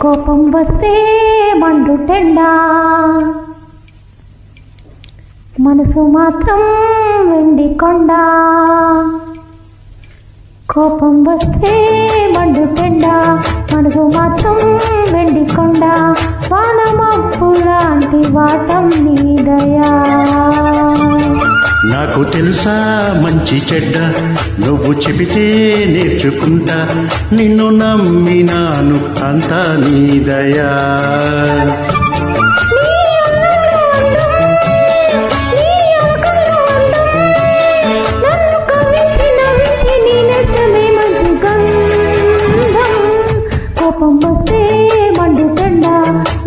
కోపం వస్తే మండుటెండా మనసు మాత్రం వెండి కొండ. కోపం వస్తే మండుటెండా మనసు మాత్రం వెండి కొండ. వానమప్పు నాకు తెలుసా మంచి చెడ్డ? నువ్వు చెబితే నేర్చుకుంటా. నిన్ను నమ్మినాను అంతా నీదయా నీ కోపం వస్తే మండుటెండ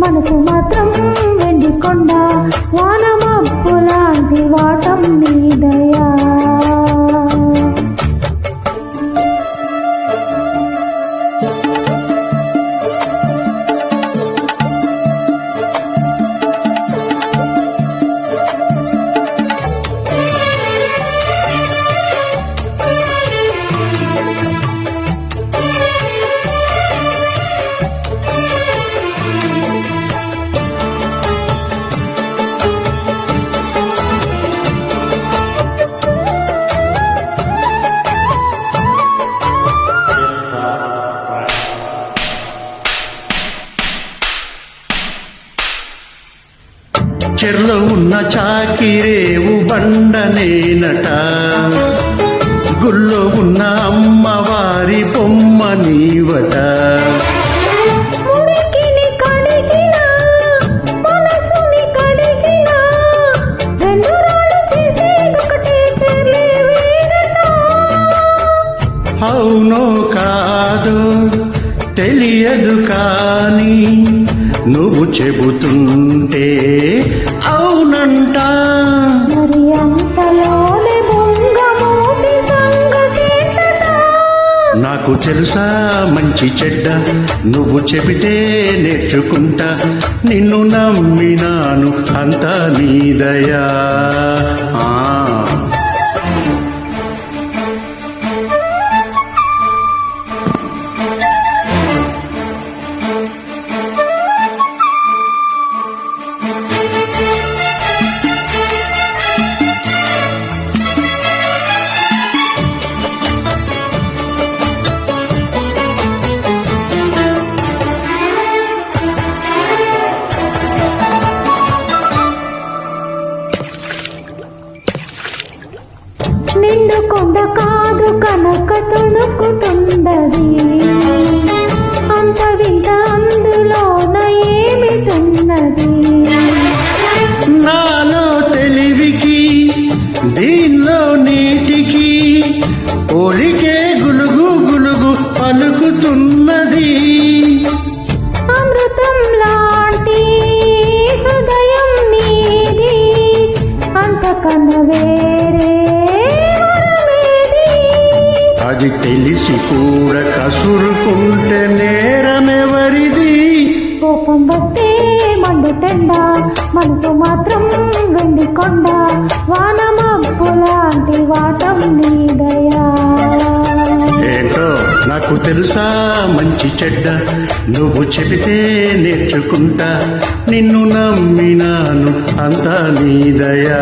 మనసు మాత్రం వెండి కొండ వానమప్పు లాంటి వాట చెర్లో ఉన్న చాకిరేవు బండనేనట. గుళ్ళో ఉన్న అమ్మవారి బొమ్మ నీవట. అవునో కాదో తెలియదు కానీ నువ్వు చెబుతుంటే అవునంట. మరి అంతలోనే నాకు తెలుసా మంచి చెడ్డ నువ్వు చెబితే నేర్చుకుంటా. నిన్ను నమ్మినాను అంతా నీదయా ఆ పలుకుతున్నది అమృతం లాంటి హృదయం నీది అంతకన్నా వేరే? అది తెలిసి కూడా కసురుకుంటే నేరమెవరిది కోపం వస్తే మండుటెండ మనసు మాత్రం వెండి కొండ వానమబ్బు లాంటి వాటం నీదయా నాకు తెలుసా మంచి చెడ్డ? నువ్వు చెబితే నేర్చుకుంటా. నిన్ను నమ్మినాను అంతా నీదయా